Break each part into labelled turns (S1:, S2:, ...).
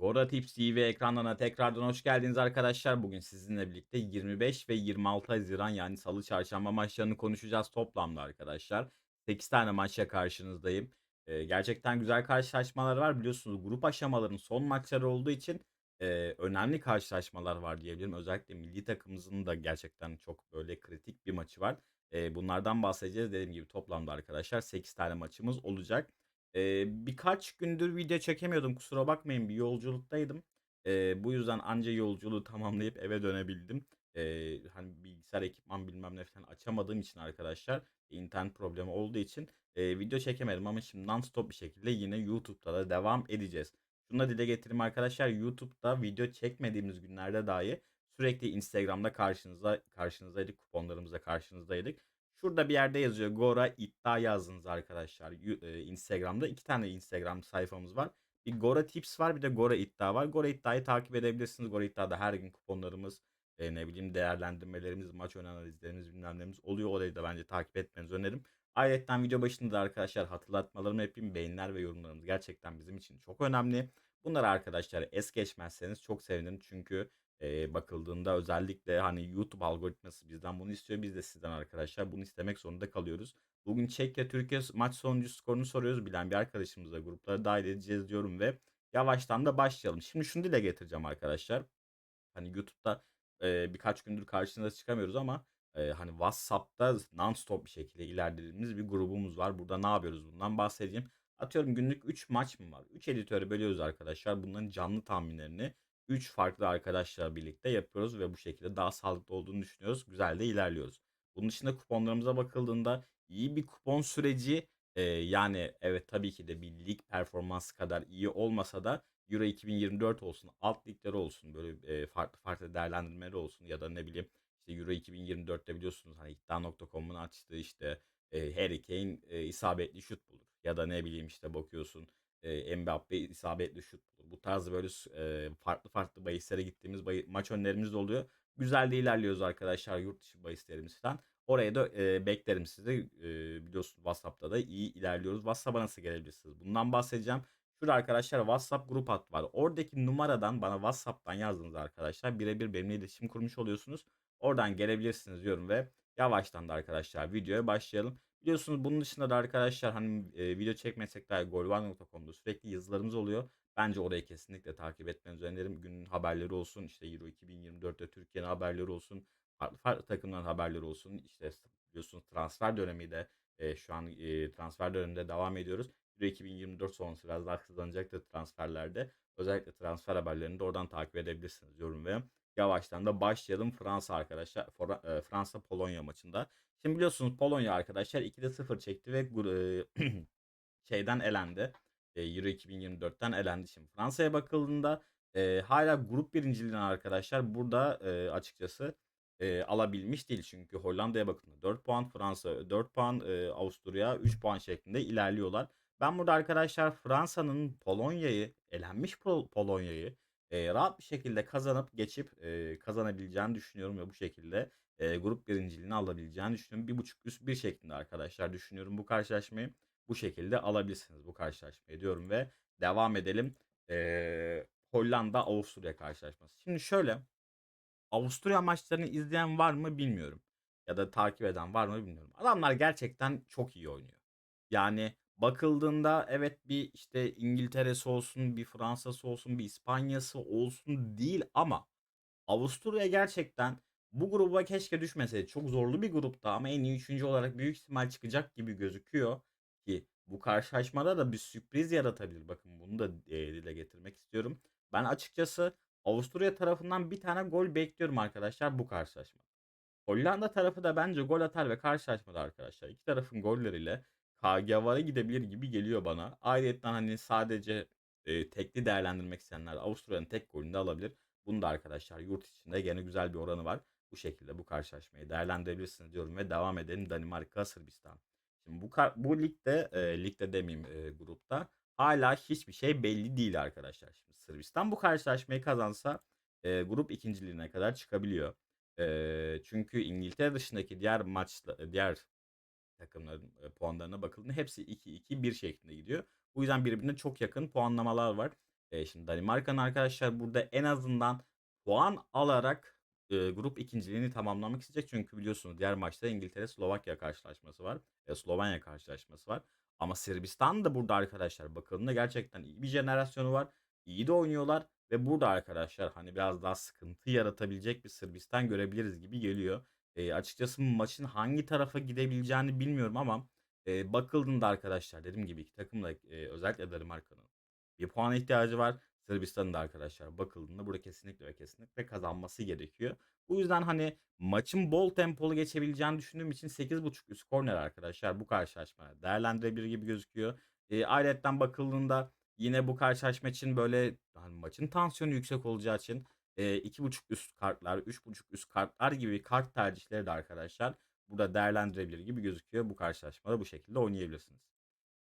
S1: Gora Tips TV ekranlarına tekrardan hoş geldiniz arkadaşlar. Bugün sizinle birlikte 25 ve 26 Haziran yani Salı Çarşamba maçlarını konuşacağız toplamda arkadaşlar. 8 tane maçla karşınızdayım. Ee, gerçekten güzel karşılaşmalar var. Biliyorsunuz grup aşamalarının son maçları olduğu için e, önemli karşılaşmalar var diyebilirim. Özellikle milli takımımızın da gerçekten çok böyle kritik bir maçı var. E, bunlardan bahsedeceğiz. Dediğim gibi toplamda arkadaşlar 8 tane maçımız olacak. Eee, birkaç gündür video çekemiyordum. Kusura bakmayın bir yolculuktaydım. Eee, bu yüzden anca yolculuğu tamamlayıp eve dönebildim. Eee, hani bilgisayar ekipman bilmem ne falan açamadığım için arkadaşlar internet problemi olduğu için eee, video çekemedim ama şimdi non-stop bir şekilde yine YouTube'da da devam edeceğiz. Şunu da dile getireyim arkadaşlar. YouTube'da video çekmediğimiz günlerde dahi sürekli Instagram'da karşınıza karşınızdaydık. Kuponlarımızda karşınızdaydık. Şurada bir yerde yazıyor. Gora iddia yazdınız arkadaşlar. Instagram'da iki tane Instagram sayfamız var. Bir Gora Tips var bir de Gora iddia var. Gora iddiayı takip edebilirsiniz. Gora iddiada her gün kuponlarımız, e, ne bileyim değerlendirmelerimiz, maç ön analizlerimiz bilmem nemiz oluyor. Orayı da bence takip etmenizi öneririm. Ayrıca video başında da arkadaşlar hatırlatmalarımı yapayım. Beğeniler ve yorumlarınız gerçekten bizim için çok önemli. Bunları arkadaşlar es geçmezseniz çok sevinirim. Çünkü Eee, bakıldığında özellikle, hani, YouTube algoritması bizden bunu istiyor. Biz de sizden arkadaşlar bunu istemek zorunda kalıyoruz. Bugün Çekya Türkiye maç sonucu skorunu soruyoruz. Bilen bir arkadaşımızla gruplara dahil edeceğiz diyorum ve yavaştan da başlayalım. Şimdi şunu dile getireceğim arkadaşlar. Hani, YouTube'da, eee, birkaç gündür karşınıza çıkamıyoruz ama, eee, hani, WhatsApp'ta nonstop bir şekilde ilerlediğimiz bir grubumuz var. Burada ne yapıyoruz bundan bahsedeyim. Atıyorum günlük 3 maç mı var? 3 editöre bölüyoruz arkadaşlar. Bunların canlı tahminlerini 3 farklı arkadaşla birlikte yapıyoruz ve bu şekilde daha sağlıklı olduğunu düşünüyoruz. Güzel de ilerliyoruz. Bunun dışında kuponlarımıza bakıldığında iyi bir kupon süreci, eee, yani evet tabii ki de bir lig performansı kadar iyi olmasa da Euro 2024 olsun, alt ligleri olsun, böyle, eee, farklı farklı değerlendirmeleri olsun ya da ne bileyim, işte, Euro 2024'te biliyorsunuz, hani, iddia.com'un açtığı, işte, eee, Harry Kane, eee, isabetli şut bulur ya da ne bileyim, işte, bakıyorsun, eee, Mbappe isabetli şut bulur. Bu tarz böyle eee, farklı farklı bahislere gittiğimiz bahi maç önerilerimiz de oluyor. Güzel de ilerliyoruz arkadaşlar yurt dışı bahislerimiz falan. Oraya da, eee, beklerim sizi. Eee, biliyorsunuz WhatsApp'ta da iyi ilerliyoruz. WhatsApp'a nasıl gelebilirsiniz? Bundan bahsedeceğim. Şurada arkadaşlar WhatsApp grup hattı var. Oradaki numaradan bana WhatsApp'tan yazdınız arkadaşlar. Birebir benimle iletişim kurmuş oluyorsunuz. Oradan gelebilirsiniz diyorum ve yavaştan da arkadaşlar videoya başlayalım. Biliyorsunuz bunun dışında da arkadaşlar hani eee, video çekmesek dahi golvar.com'da sürekli yazılarımız oluyor. Bence orayı kesinlikle takip etmenizi öneririm. Günün haberleri olsun, işte Euro 2024'te Türkiye'nin haberleri olsun, farklı farklı takımların haberleri olsun. İşte biliyorsunuz transfer dönemi de eee, şu an eee, transfer döneminde devam ediyoruz. Euro 2024 sonrası biraz daha hızlanacaktır transferlerde. Özellikle transfer haberlerini de oradan takip edebilirsiniz diyorum ve yavaştan da başlayalım Fransa arkadaşlar. Fransa Polonya maçında. Şimdi biliyorsunuz Polonya arkadaşlar 2'de 0 çekti ve şeyden elendi. Euro 2024'ten elendi. Şimdi Fransa'ya bakıldığında eee hala grup birinciliğini arkadaşlar burada eee, açıkçası eee, alabilmiş değil. Çünkü Hollanda'ya bakıldığında 4 puan, Fransa 4 puan, eee, Avusturya 3 puan şeklinde ilerliyorlar. Ben burada arkadaşlar Fransa'nın Polonya'yı, elenmiş Pol- Polonya'yı eee, rahat bir şekilde kazanıp geçip eee, kazanabileceğini düşünüyorum ve bu şekilde eee, grup birinciliğini alabileceğini düşünüyorum. Bir buçuk üst bir şeklinde arkadaşlar düşünüyorum bu karşılaşmayı. Bu şekilde alabilirsiniz bu karşılaşmayı diyorum ve devam edelim. Eee, Hollanda-Avusturya karşılaşması. Şimdi şöyle Avusturya maçlarını izleyen var mı bilmiyorum. Ya da takip eden var mı bilmiyorum. Adamlar gerçekten çok iyi oynuyor. Yani bakıldığında evet bir işte İngiltere'si olsun, bir Fransa'sı olsun, bir İspanya'sı olsun değil ama Avusturya gerçekten bu gruba keşke düşmeseydi. Çok zorlu bir grupta ama en iyi üçüncü olarak büyük ihtimal çıkacak gibi gözüküyor ki bu karşılaşmada da bir sürpriz yaratabilir. Bakın bunu da eee, dile getirmek istiyorum. Ben açıkçası Avusturya tarafından bir tane gol bekliyorum arkadaşlar bu karşılaşmada. Hollanda tarafı da bence gol atar ve karşılaşmada arkadaşlar iki tarafın golleriyle KGV'ye gidebilir gibi geliyor bana. Ayrıyeten hani sadece e, tekli değerlendirmek isteyenler Avusturya'nın tek golünü de alabilir. Bunu da arkadaşlar yurt içinde gene güzel bir oranı var. Bu şekilde bu karşılaşmayı değerlendirebilirsiniz diyorum ve devam edelim Danimarka Sırbistan. Şimdi bu bu ligde e, ligde demeyeyim e, grupta hala hiçbir şey belli değil arkadaşlar. Şimdi Sırbistan bu karşılaşmayı kazansa e, grup ikinciliğine kadar çıkabiliyor. Eee, çünkü İngiltere dışındaki diğer maçla diğer takımların, eee, puanlarına bakıldığında hepsi 2-2-1 şeklinde gidiyor. Bu yüzden birbirine çok yakın puanlamalar var. Eee, şimdi Danimarka'nın arkadaşlar burada en azından puan alarak, eee, grup ikinciliğini tamamlamak isteyecek. Çünkü biliyorsunuz diğer maçta İngiltere-Slovakya karşılaşması var. Eee, Slovenya karşılaşması var. Ama Sırbistan da burada arkadaşlar bakıldığında gerçekten iyi bir jenerasyonu var. İyi de oynuyorlar ve burada arkadaşlar, hani, biraz daha sıkıntı yaratabilecek bir Sırbistan görebiliriz gibi geliyor. Eee, açıkçası maçın hangi tarafa gidebileceğini bilmiyorum ama, eee, bakıldığında arkadaşlar dediğim gibi 2 takım da, eee, özellikle Danimarka'nın bir puana ihtiyacı var. Sırbistan'ın da arkadaşlar bakıldığında burada kesinlikle ve kesinlikle kazanması gerekiyor. Bu yüzden, hani, maçın bol tempolu geçebileceğini düşündüğüm için 8.5 üst korner arkadaşlar bu karşılaşmaya değerlendirebilir gibi gözüküyor. Eee, ayrıyeten bakıldığında yine bu karşılaşma için, böyle, hani, maçın tansiyonu yüksek olacağı için, eee, 2.5 üst kartlar, 3.5 üst kartlar gibi kart tercihleri de arkadaşlar burada değerlendirebilir gibi gözüküyor. Bu karşılaşmada bu şekilde oynayabilirsiniz.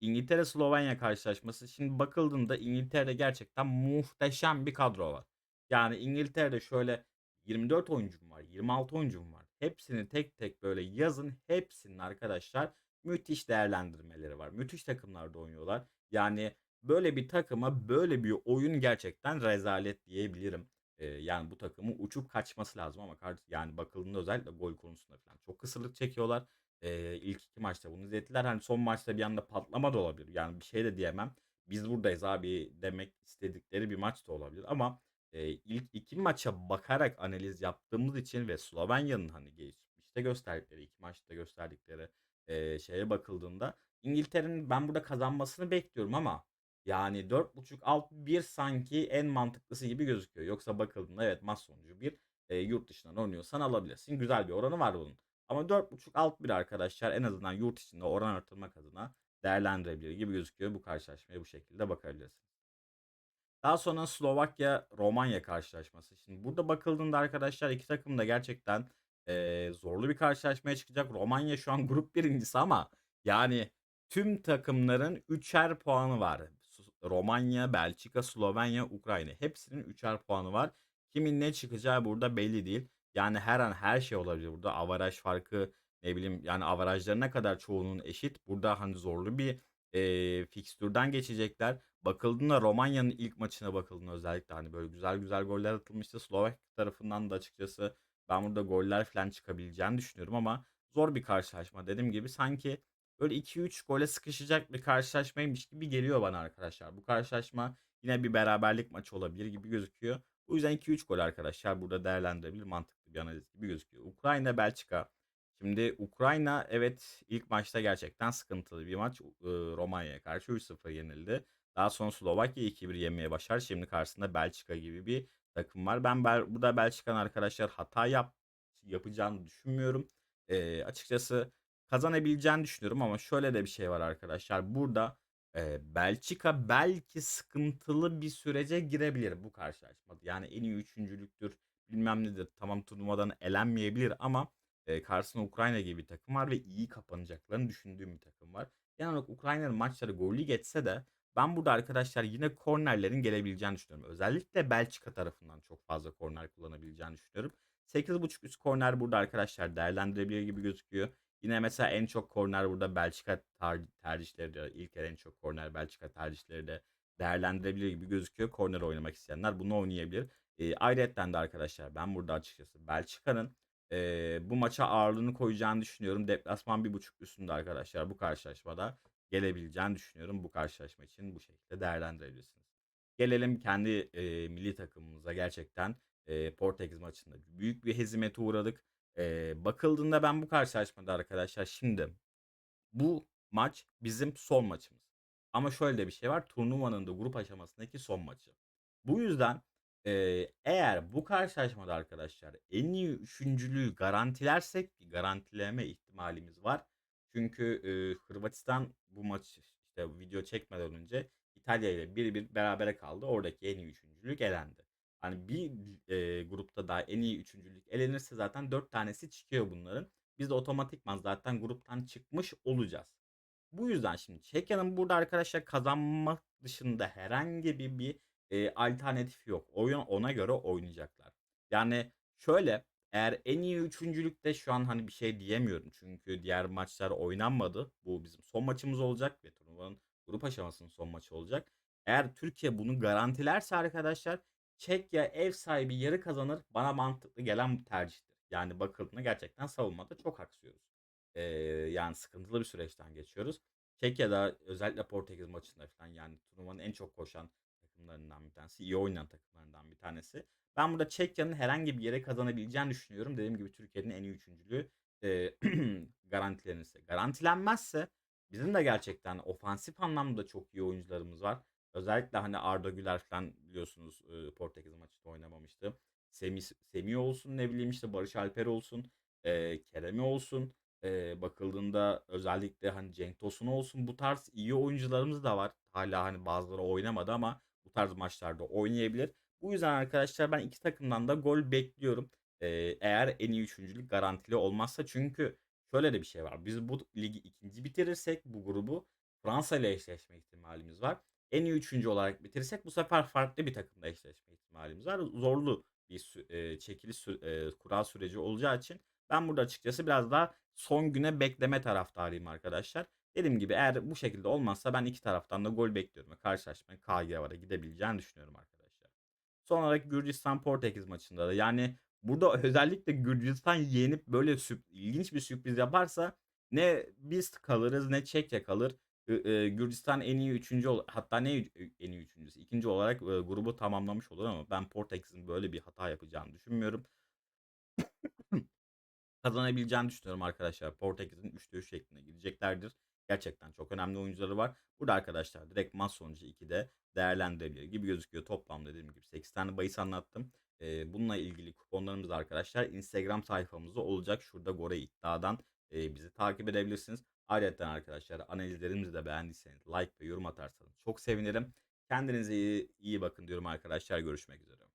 S1: İngiltere-Slovenya karşılaşması. Şimdi bakıldığında İngiltere'de gerçekten muhteşem bir kadro var. Yani İngiltere'de şöyle 24 oyuncum var, 26 oyuncum var. Hepsini tek tek böyle yazın. Hepsinin arkadaşlar müthiş değerlendirmeleri var. Müthiş takımlarda oynuyorlar. Yani böyle bir takıma böyle bir oyun gerçekten rezalet diyebilirim. Yani bu takımın uçup kaçması lazım ama kar yani bakıldığında özellikle gol konusunda falan çok kısırlık çekiyorlar. Eee, ilk 2 maçta bunu izlettiler. Hani, son maçta bir anda patlama da olabilir. Yani, bir şey de diyemem. "Biz buradayız abi." demek istedikleri bir maç da olabilir ama, eee, ilk 2 maça bakarak analiz yaptığımız için ve Slovenya'nın, hani, geçmişte gösterdikleri, 2 maçta gösterdikleri, eee, şeye bakıldığında İngiltere'nin ben burada kazanmasını bekliyorum ama, yani, 4.5 alt 1 sanki en mantıklısı gibi gözüküyor. Yoksa bakıldığında evet, maç sonucu 1. Eee, yurt dışından oynuyorsan alabilirsin. Güzel bir oranı var bunun. Ama 4.5 alt 1 arkadaşlar en azından yurt içinde oran artırmak adına değerlendirebilir gibi gözüküyor. Bu karşılaşmaya bu şekilde bakabilirsiniz. Daha sonra Slovakya-Romanya karşılaşması. Şimdi burada bakıldığında arkadaşlar 2 takım da gerçekten, eee, zorlu bir karşılaşmaya çıkacak. Romanya şu an grup birincisi ama yani tüm takımların 3'er puanı var. Romanya, Belçika, Slovenya, Ukrayna hepsinin 3'er puanı var. Kimin ne çıkacağı burada belli değil. Yani her an her şey olabilir burada. Avaraj farkı, ne bileyim, yani avarajlarına kadar çoğunun eşit. Burada, hani, zorlu bir, eee, fikstürden geçecekler. Bakıldığında Romanya'nın ilk maçına bakıldığında özellikle, hani, böyle güzel güzel goller atılmıştı. Slovak tarafından da açıkçası ben burada goller falan çıkabileceğini düşünüyorum ama zor bir karşılaşma. Dediğim gibi sanki böyle 2-3 gole sıkışacak bir karşılaşmaymış gibi geliyor bana arkadaşlar. Bu karşılaşma yine bir beraberlik maçı olabilir gibi gözüküyor. O yüzden 2-3 gol arkadaşlar burada değerlendirebilir. Mantıklı bir analiz gibi gözüküyor. Ukrayna, Belçika. Şimdi Ukrayna evet ilk maçta gerçekten sıkıntılı bir maç. Iıı, Romanya'ya karşı 3-0 yenildi. Daha sonra Slovakya'yı 2-1 yenmeyi başardı. Şimdi karşısında Belçika gibi bir takım var. Ben bel burada Belçika'nın arkadaşlar hata yap yapacağını düşünmüyorum. Eee, açıkçası kazanabileceğini düşünüyorum ama şöyle de bir şey var arkadaşlar. Burada Eee, Belçika belki sıkıntılı bir sürece girebilir bu karşılaşmada. Yani en iyi üçüncülüktür, bilmem nedir. Tamam turnuvadan elenmeyebilir ama, eee, karşısında Ukrayna gibi bir takım var ve iyi kapanacaklarını düşündüğüm bir takım var. Genel olarak Ukrayna'nın maçları gollü geçse de ben burada arkadaşlar yine kornerlerin gelebileceğini düşünüyorum. Özellikle Belçika tarafından çok fazla korner kullanabileceğini düşünüyorum. 8.5 üst korner burada arkadaşlar değerlendirebilir gibi gözüküyor. Yine mesela en çok korner burada Belçika tercihleri de ilk en çok korner Belçika tercihleri de değerlendirebilir gibi gözüküyor. Korner oynamak isteyenler bunu oynayabilir. Eee, ayrıyeten de arkadaşlar ben burada açıkçası Belçika'nın, eee, bu maça ağırlığını koyacağını düşünüyorum. Deplasman 1.5 üstünde arkadaşlar bu karşılaşmada gelebileceğini düşünüyorum. Bu karşılaşma için bu şekilde değerlendirebilirsiniz. Gelelim kendi, eee, milli takımımıza. Gerçekten, eee, Portekiz maçında büyük bir hezimete uğradık. Eee, bakıldığında ben bu karşılaşmada arkadaşlar şimdi bu maç bizim son maçımız. Ama şöyle de bir şey var. Turnuvanın da grup aşamasındaki son maçı. Bu yüzden, eee, eğer bu karşılaşmada arkadaşlar en iyi üçüncülüğü garantilersek garantileme ihtimalimiz var. Çünkü, eee, Hırvatistan bu maç işte video çekmeden önce İtalya ile 1-1 berabere kaldı. Oradaki en iyi üçüncülük elendi. Hani bir, eee, grupta daha en iyi üçüncülük elenirse zaten 4 tanesi çıkıyor bunların. Biz de otomatikman zaten gruptan çıkmış olacağız. Bu yüzden şimdi Çekya'nın burada arkadaşlar kazanmak dışında herhangi bir bir, eee, alternatifi yok. Oyun ona göre oynayacaklar. Yani şöyle, eğer en iyi üçüncülükte şu an, hani, bir şey diyemiyorum çünkü diğer maçlar oynanmadı. Bu bizim son maçımız olacak ve turnuvanın grup aşamasının son maçı olacak. Eğer Türkiye bunu garantilerse arkadaşlar Çekya ev sahibi yarı kazanır bana mantıklı gelen bu tercihtir. Yani bakıldığında gerçekten savunmada çok aksıyoruz. Eee, yani sıkıntılı bir süreçten geçiyoruz. Çekya'da özellikle Portekiz maçında falan yani turnuvanın en çok koşan takımlarından bir tanesi, iyi oynayan takımlarından bir tanesi. Ben burada Çekya'nın herhangi bir yere kazanabileceğini düşünüyorum. Dediğim gibi Türkiye'nin en iyi üçüncülüğü eee garantilenirse. Garantilenmezse bizim de gerçekten ofansif anlamda çok iyi oyuncularımız var. Özellikle hani Arda Güler falan biliyorsunuz eee, Portekiz maçında oynamamıştı. Semih, Semih olsun ne bileyim işte Barış Alper olsun, eee Kerem'i olsun. Eee, bakıldığında özellikle hani Cenk Tosun olsun bu tarz iyi oyuncularımız da var. Hala hani bazıları oynamadı ama bu tarz maçlarda oynayabilir. Bu yüzden arkadaşlar ben iki takımdan da gol bekliyorum. Eee, eğer en iyi üçüncülük garantili olmazsa çünkü şöyle de bir şey var. Biz bu ligi ikinci bitirirsek bu grubu Fransa ile eşleşme ihtimalimiz var. En iyi üçüncü olarak bitirirsek bu sefer farklı bir takımla eşleşme ihtimalimiz var. Zorlu bir sü eee, çekiliş sü eee, kura süreci olacağı için ben burada açıkçası biraz daha son güne bekleme taraftarıyım arkadaşlar. Dediğim gibi eğer bu şekilde olmazsa ben iki taraftan da gol bekliyorum karşılaşmanın KGV'ye gidebileceğini düşünüyorum arkadaşlar. Son olarak Gürcistan-Portekiz maçında da yani burada özellikle Gürcistan yenip böyle ilginç bir sürpriz yaparsa ne biz kalırız ne Çekya kalır. Gürcistan en iyi üçüncü ol hatta ne en iyi üçüncüsü, ikinci olarak, grubu tamamlamış olur ama ben Portekiz'in böyle bir hata yapacağını düşünmüyorum. Kazanabileceğini düşünüyorum arkadaşlar. Portekiz'in 3'te 3 şeklinde gideceklerdir. Gerçekten çok önemli oyuncuları var. Burada arkadaşlar direkt maç sonucu 2'de değerlendirebilir gibi gözüküyor. Toplamda dediğim gibi 8 tane bahis anlattım. Eee, bununla ilgili kuponlarımız arkadaşlar Instagram sayfamızda olacak. Şurada Gore iddiadan eee, bizi takip edebilirsiniz. Ayrıyeten arkadaşlar analizlerimizi de beğendiyseniz like ve yorum atarsanız çok sevinirim. Kendinize iyi, iyi bakın diyorum arkadaşlar. Görüşmek üzere.